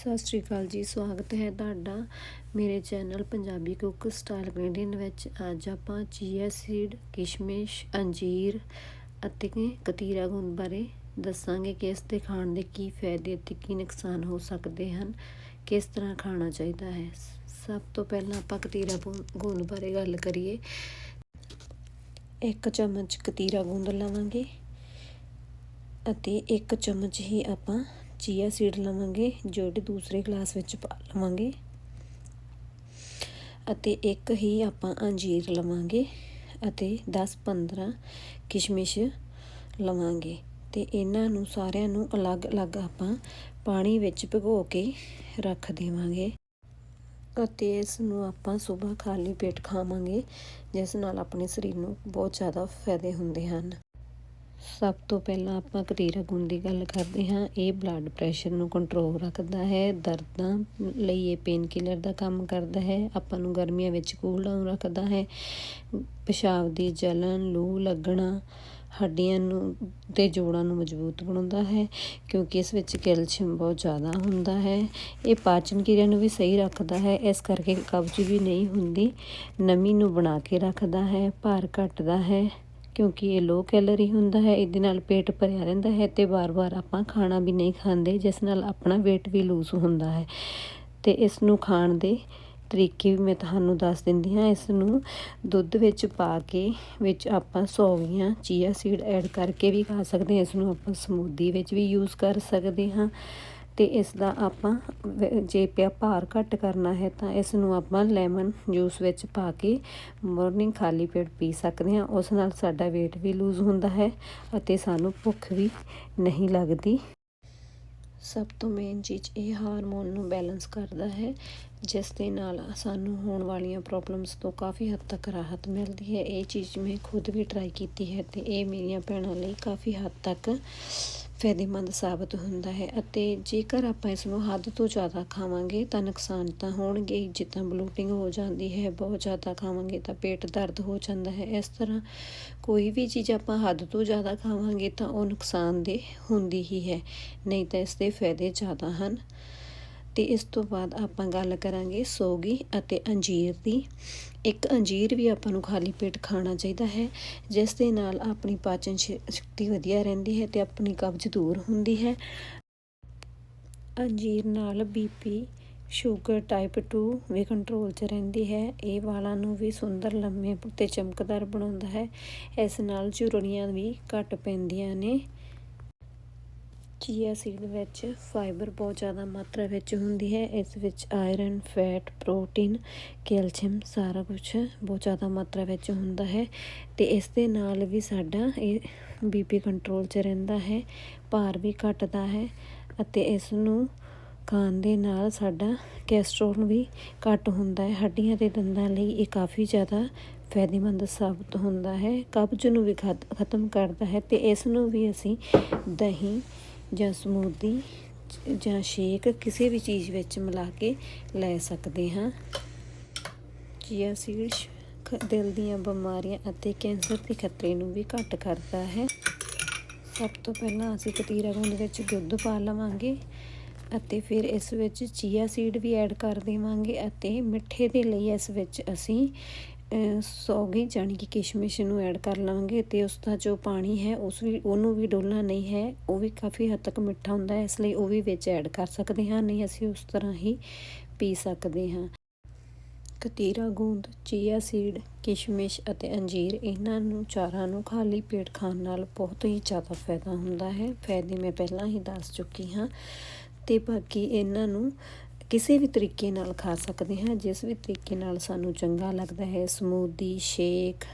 ਸਤਿ ਸ਼੍ਰੀ ਅਕਾਲ ਜੀ, ਸਵਾਗਤ ਹੈ ਤੁਹਾਡਾ ਮੇਰੇ channel Punjabi cook style Indian ਵਿੱਚ। ਅੱਜ ਆਪਾਂ ਚੀਆ ਸੀਡ ਕਿਸ਼ਮਿਸ਼, ਅੰਜੀਰ ਅਤੇ ਕਤੀਰਾ ਗੁੰਦ ਬਾਰੇ ਦੱਸਾਂਗੇ ਕਿ ਇਸ ਦੇ ਖਾਣ ਦੇ ਕੀ ਫਾਇਦੇ ਅਤੇ ਕੀ ਨੁਕਸਾਨ ਹੋ ਸਕਦੇ ਹਨ, ਕਿਸ ਤਰ੍ਹਾਂ ਖਾਣਾ ਚਾਹੀਦਾ ਹੈ। ਸਭ ਤੋਂ ਪਹਿਲਾਂ ਆਪਾਂ ਕਤੀਰਾ ਗੁੰਦ ਬਾਰੇ ਗੱਲ ਕਰੀਏ। ਇੱਕ ਚਮਚ ਕਤੀਰਾ ਗੁੰਦ ਲਵਾਂਗੇ ਅਤੇ ਇੱਕ ਚਮਚ ਹੀ ਆਪਾਂ ਚੀਆ ਸੀਡ ਲਵਾਂਗੇ ਜਿਹੜੇ ਦੂਸਰੇ ਗਲਾਸ ਵਿੱਚ ਪਾ ਲਵਾਂਗੇ। ਅਤੇ ਇੱਕ ਹੀ ਆਪਾਂ ਅੰਜੀਰ ਲਵਾਂਗੇ ਅਤੇ 10-15 ਕਿਸ਼ਮਿਸ਼ ਲਵਾਂਗੇ। ਤੇ ਇਹਨਾਂ ਨੂੰ ਸਾਰਿਆਂ ਨੂੰ ਅਲੱਗ-ਅਲੱਗ ਆਪਾਂ ਪਾਣੀ ਵਿੱਚ ਭਿਗੋ ਕੇ ਰੱਖ ਦੇਵਾਂਗੇ। ਅਤੇ ਇਸ ਨੂੰ ਆਪਾਂ ਸਵੇਰ ਖਾਲੀ ਪੇਟ ਖਾਵਾਂਗੇ, ਜਿਸ ਨਾਲ ਆਪਣੇ ਸਰੀਰ ਨੂੰ ਬਹੁਤ ਜ਼ਿਆਦਾ ਫਾਇਦੇ ਹੁੰਦੇ ਹਨ। ਸਭ ਤੋਂ ਪਹਿਲਾਂ ਆਪਾਂ ਕਤੀਰਾ ਗੁਣ ਦੀ ਗੱਲ ਕਰਦੇ ਹਾਂ। ਇਹ ਬਲੱਡ ਪ੍ਰੈਸ਼ਰ ਨੂੰ ਕੰਟਰੋਲ ਰੱਖਦਾ ਹੈ। ਦਰਦਾਂ ਲਈ ਇਹ ਪੇਨ ਕਿਲਰ ਦਾ ਕੰਮ ਕਰਦਾ ਹੈ। ਆਪਾਂ ਨੂੰ ਗਰਮੀਆਂ ਵਿੱਚ ਕੂਲ ਡਾਊਨ ਰੱਖਦਾ ਹੈ। ਪਿਸ਼ਾਬ ਦੀ ਜਲਨ ਲੂ ਲੱਗਣਾ, ਹੱਡੀਆਂ ਨੂੰ ਤੇ ਜੋੜਾਂ ਨੂੰ ਮਜ਼ਬੂਤ ਬਣਾਉਂਦਾ ਹੈ ਕਿਉਂਕਿ ਇਸ ਵਿੱਚ ਕੈਲਸ਼ੀਅਮ ਬਹੁਤ ਜ਼ਿਆਦਾ ਹੁੰਦਾ ਹੈ। ਇਹ ਪਾਚਨ ਕਿਰਿਆ ਨੂੰ ਵੀ ਸਹੀ ਰੱਖਦਾ ਹੈ। ਇਸ ਕਰਕੇ ਕਬਜ਼ ਵੀ ਨਹੀਂ ਹੁੰਦੀ। ਨਮੀ ਨੂੰ ਬਣਾ ਕੇ ਰੱਖਦਾ ਹੈ। ਭਾਰ ਘਟਦਾ ਹੈ। ਕਿਉਂਕਿ ਇਹ ਲੋ ਕੈਲਰੀ ਹੁੰਦਾ ਹੈ, ਇਹਦੇ ਨਾਲ ਪੇਟ ਭਰਿਆ ਰਹਿੰਦਾ ਹੈ ਤੇ ਵਾਰ-ਵਾਰ ਆਪਾਂ ਖਾਣਾ ਵੀ ਨਹੀਂ ਖਾਂਦੇ, ਜਿਸ ਨਾਲ ਆਪਣਾ weight ਵੀ ਲੂਜ਼ ਹੁੰਦਾ ਹੈ। ਤੇ ਇਸ ਨੂੰ ਖਾਣ ਦੇ ਤਰੀਕੇ ਵੀ ਮੈਂ ਤੁਹਾਨੂੰ ਦੱਸ ਦਿੰਦੀ ਹਾਂ। ਇਸ ਨੂੰ ਦੁੱਧ ਵਿੱਚ ਪਾ ਕੇ ਵਿੱਚ ਆਪਾਂ ਸੌਗੀਆਂ ਚੀਆ ਸੀਡ ਐਡ ਕਰਕੇ ਵੀ ਖਾ ਸਕਦੇ ਹਾਂ। ਇਸ ਨੂੰ ਆਪਾਂ ਸਮੂਦੀ ਵਿੱਚ ਵੀ ਯੂਜ਼ ਕਰ ਸਕਦੇ ਹਾਂ। ਤੇ ਇਸ ਦਾ ਆਪਾਂ ਜੇ ਪਿਆ ਭਾਰ ਘੱਟ ਕਰਨਾ ਹੈ ਤਾਂ ਇਸ ਨੂੰ ਆਪਾਂ ਲੈਮਨ ਜੂਸ ਵਿੱਚ ਪਾ ਕੇ ਮਾਰਨਿੰਗ ਖਾਲੀ ਪੇਟ ਪੀ ਸਕਦੇ ਹਾਂ। ਉਸ ਨਾਲ ਸਾਡਾ weight ਵੀ ਲੂਜ਼ ਹੁੰਦਾ ਹੈ ਅਤੇ ਸਾਨੂੰ ਭੁੱਖ ਵੀ ਨਹੀਂ ਲੱਗਦੀ। ਸਭ ਤੋਂ ਮੇਨ ਚੀਜ਼ ਇਹ ਹਾਰਮੋਨ ਨੂੰ ਬੈਲੈਂਸ ਕਰਦਾ ਹੈ, ਜਿਸ ਦੇ ਨਾਲ ਸਾਨੂੰ ਹੋਣ ਵਾਲੀਆਂ ਪ੍ਰੋਬਲਮਸ ਤੋਂ ਕਾਫੀ ਹੱਦ ਤੱਕ ਰਾਹਤ ਮਿਲਦੀ ਹੈ। ਇਹ ਚੀਜ਼ ਮੈਂ ਖੁਦ ਵੀ ਟਰਾਈ ਕੀਤੀ ਹੈ ਤੇ ਇਹ ਮੇਰੀਆਂ ਭੈਣਾਂ ਲਈ ਕਾਫੀ ਹੱਦ ਤੱਕ ਫਾਇਦੇਮੰਦ ਸਾਬਤ ਹੁੰਦਾ ਹੈ ਅਤੇ ਜੇਕਰ ਆਪਾਂ ਇਸ ਨੂੰ ਹੱਦ ਤੋਂ ਜ਼ਿਆਦਾ ਖਾਵਾਂਗੇ ਤਾਂ ਨੁਕਸਾਨ ਤਾਂ ਹੋਣਗੇ ਜਿੱਦਾਂ ਬਲੂਟਿੰਗ ਹੋ ਜਾਂਦੀ ਹੈ, ਬਹੁਤ ਜ਼ਿਆਦਾ ਖਾਵਾਂਗੇ ਤਾਂ ਪੇਟ ਦਰਦ ਹੋ ਜਾਂਦਾ ਹੈ। ਇਸ ਤਰ੍ਹਾਂ ਕੋਈ ਵੀ ਚੀਜ਼ ਆਪਾਂ ਹੱਦ ਤੋਂ ਜ਼ਿਆਦਾ ਖਾਵਾਂਗੇ ਤਾਂ ਉਹ ਨੁਕਸਾਨਦੇਹ ਹੁੰਦੀ ਹੀ ਹੈ, ਨਹੀਂ ਤਾਂ ਇਸ ਦੇ ਫਾਇਦੇ ਜ਼ਿਆਦਾ ਹਨ। ਤੇ ਇਸ ਤੋਂ ਬਾਅਦ ਆਪਾਂ ਗੱਲ ਕਰਾਂਗੇ ਸੋਗੀ ਅਤੇ ਅੰਜੀਰ ਦੀ। ਇੱਕ ਅੰਜੀਰ ਵੀ ਆਪਾਂ ਨੂੰ ਖਾਲੀ ਪੇਟ ਖਾਣਾ ਚਾਹੀਦਾ ਹੈ, ਜਿਸ ਦੇ ਨਾਲ ਆਪਣੀ ਪਾਚਨ ਸ਼ਕਤੀ ਵਧੀਆ ਰਹਿੰਦੀ ਹੈ ਤੇ ਆਪਣੀ ਕਬਜ਼ ਦੂਰ ਹੁੰਦੀ ਹੈ। ਅੰਜੀਰ ਨਾਲ ਬੀਪੀ ਸ਼ੂਗਰ ਟਾਈਪ 2 ਵੀ ਕੰਟਰੋਲ 'ਚ ਰਹਿੰਦੀ ਹੈ। ਇਹ ਵਾਲਾਂ ਨੂੰ ਵੀ ਸੁੰਦਰ ਲੰਮੇ ਤੇ ਚਮਕਦਾਰ ਬਣਾਉਂਦਾ ਹੈ। ਇਸ ਨਾਲ ਝੁਰੜੀਆਂ ਵੀ ਘਟ ਪੈਂਦੀਆਂ ਨੇ। ਚੀਆ ਸੀਡ ਵਿੱਚ ਫਾਈਬਰ ਬਹੁਤ ਜ਼ਿਆਦਾ ਮਾਤਰਾ ਵਿੱਚ ਹੁੰਦੀ ਹੈ। ਇਸ ਵਿੱਚ ਆਇਰਨ ਫੈਟ ਪ੍ਰੋਟੀਨ ਕੈਲਸ਼ੀਅਮ ਸਾਰਾ ਕੁਝ ਬਹੁਤ ਜ਼ਿਆਦਾ ਮਾਤਰਾ ਵਿੱਚ ਹੁੰਦਾ ਹੈ ਤੇ ਇਸ ਦੇ ਨਾਲ ਵੀ ਸਾਡਾ ਇਹ ਬੀਪੀ ਕੰਟਰੋਲ 'ਚ ਰਹਿੰਦਾ ਹੈ, ਭਾਰ ਵੀ ਘਟਦਾ ਹੈ ਅਤੇ ਇਸ ਨੂੰ ਖਾਣ ਦੇ ਨਾਲ ਸਾਡਾ ਕੈਸਟਰੋਲ ਵੀ ਘੱਟ ਹੁੰਦਾ ਹੈ। ਹੱਡੀਆਂ ਤੇ ਦੰਦਾਂ ਲਈ ਇਹ ਕਾਫੀ ਜ਼ਿਆਦਾ ਫਾਇਦੇਮੰਦ ਸਾਬਤ ਹੁੰਦਾ ਹੈ। ਕਬਜ਼ ਨੂੰ ਵੀ ਖਤਮ ਕਰਦਾ ਹੈ ਤੇ ਇਸ ਨੂੰ ਵੀ ਅਸੀਂ ਦਹੀਂ ਜਾਂ ਸਮੂਦੀ ਜਾਂ ਸ਼ੇਕ ਕਿਸੇ ਵੀ ਚੀਜ਼ ਵਿੱਚ ਮਿਲਾ ਕੇ ਲੈ ਸਕਦੇ ਹਾਂ। ਚੀਆ ਸੀਡਸ ਦਿਲ ਦੀਆਂ ਬਿਮਾਰੀਆਂ ਅਤੇ ਕੈਂਸਰ ਦੇ ਖਤਰੇ ਨੂੰ ਵੀ ਘੱਟ ਕਰਦਾ ਹੈ। ਸਭ ਤੋਂ ਪਹਿਲਾਂ ਅਸੀਂ ਕਤੀਰਾ ਗੁੰਦ ਵਿੱਚ ਦੁੱਧ ਪਾ ਲਵਾਂਗੇ ਅਤੇ ਫਿਰ ਇਸ ਵਿੱਚ ਚੀਆ ਸੀਡ ਵੀ ਐਡ ਕਰ ਦੇਵਾਂਗੇ ਅਤੇ ਮਿੱਠੇ ਦੇ ਲਈ ਇਸ ਵਿੱਚ ਅਸੀਂ ਸੌਗੀ ਜਾਨੀ ਕਿ ਕਿਸ਼ਮਿਸ਼ ਨੂੰ ਐਡ ਕਰ ਲਵਾਂਗੇ ਤੇ ਉਸ ਦਾ ਜੋ ਪਾਣੀ ਹੈ, ਉਸ ਵੀ, ਉਹਨੂੰ ਵੀ ਡੋਲਣਾ ਨਹੀਂ ਹੈ, ਉਹ ਵੀ ਕਾਫੀ ਹੱਦ ਤੱਕ ਮਿੱਠਾ ਹੁੰਦਾ ਹੈ, ਇਸ ਲਈ ਉਹ ਵੀ ਵਿੱਚ ਐਡ ਕਰ ਸਕਦੇ ਹਾਂ, ਨਹੀਂ ਅਸੀਂ ਉਸ ਤਰ੍ਹਾਂ ਹੀ ਪੀ ਸਕਦੇ ਹਾਂ। ਕਤੀਰਾ, ਗੂੰਦ, ਚੀਆ ਸੀਡ, ਕਿਸ਼ਮਿਸ਼ ਅਤੇ ਅੰਜੀਰ ਇਹਨਾਂ ਨੂੰ ਚਾਰਾਂ ਨੂੰ ਖਾਲੀ ਪੇਟ ਖਾਣ ਨਾਲ ਬਹੁਤ ਹੀ ਜ਼ਿਆਦਾ ਫਾਇਦਾ ਹੁੰਦਾ ਹੈ। ਫਾਇਦੇ ਮੈਂ ਪਹਿਲਾਂ ਹੀ ਦੱਸ ਚੁੱਕੀ ਹਾਂ ਤੇ ਬਾਕੀ ਇਹਨਾਂ ਨੂੰ ਕਿਸੇ ਵੀ ਤਰੀਕੇ ਨਾਲ ਖਾ ਸਕਦੇ ਹਾਂ, ਜਿਸ ਵੀ ਤਰੀਕੇ ਨਾਲ ਸਾਨੂੰ ਚੰਗਾ ਲੱਗਦਾ ਹੈ, ਸਮੂਦੀ, ਸ਼ੇਕ,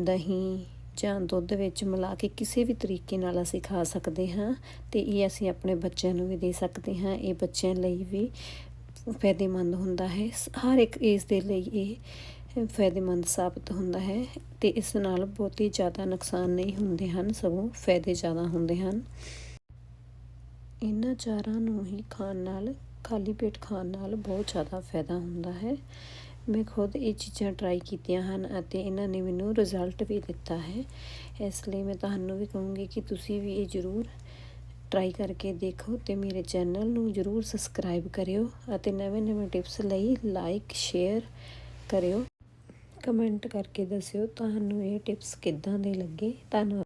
ਦਹੀਂ ਜਾਂ ਦੁੱਧ ਵਿੱਚ ਮਿਲਾ ਕੇ ਕਿਸੇ ਵੀ ਤਰੀਕੇ ਨਾਲ ਅਸੀਂ ਖਾ ਸਕਦੇ ਹਾਂ ਤੇ ਇਹ ਅਸੀਂ ਆਪਣੇ ਬੱਚਿਆਂ ਨੂੰ ਵੀ ਦੇ ਸਕਦੇ ਹਾਂ। ਇਹ ਬੱਚਿਆਂ ਲਈ ਵੀ ਫਾਇਦੇਮੰਦ ਹੁੰਦਾ ਹੈ। ਹਰ ਇੱਕ ਏਜ ਦੇ ਲਈ ਇਹ ਫਾਇਦੇਮੰਦ ਸਾਬਤ ਹੁੰਦਾ ਹੈ ਤੇ ਇਸ ਨਾਲ ਬਹੁਤੀ ਜ਼ਿਆਦਾ ਨੁਕਸਾਨ ਨਹੀਂ ਹੁੰਦੇ ਹਨ, ਸਗੋਂ ਫਾਇਦੇ ਜ਼ਿਆਦਾ ਹੁੰਦੇ ਹਨ। ਇਹਨਾਂ ਚਾਰਾਂ ਨੂੰ ਹੀ ਖਾਣ ਨਾਲ ਖਾਲੀ ਪੇਟ ਖਾਣ ਨਾਲ ਬਹੁਤ ਜ਼ਿਆਦਾ ਫਾਇਦਾ ਹੁੰਦਾ ਹੈ। ਮੈਂ ਖੁਦ ਇਹ ਚੀਜ਼ਾਂ ਟਰਾਈ ਕੀਤੀਆਂ ਹਨ ਅਤੇ ਇਹਨਾਂ ਨੇ ਮੈਨੂੰ ਰਿਜ਼ਲਟ ਵੀ ਦਿੱਤਾ ਹੈ। ਇਸ ਲਈ ਮੈਂ ਤੁਹਾਨੂੰ ਵੀ ਕਹੂੰਗੀ ਕਿ ਤੁਸੀਂ ਵੀ ਇਹ ਜ਼ਰੂਰ ਟਰਾਈ ਕਰਕੇ ਦੇਖੋ ਤੇ ਮੇਰੇ ਚੈਨਲ ਨੂੰ ਜ਼ਰੂਰ ਸਬਸਕ੍ਰਾਈਬ ਕਰਿਓ ਅਤੇ ਨਵੇਂ-ਨਵੇਂ ਟਿਪਸ ਲਈ ਲਾਈਕ ਸ਼ੇਅਰ ਕਰਿਓ। ਕਮੈਂਟ ਕਰਕੇ ਦੱਸਿਓ ਤੁਹਾਨੂੰ ਇਹ ਟਿਪਸ ਕਿੱਦਾਂ ਦੇ ਲੱਗੇ। ਧੰਨਵਾਦ।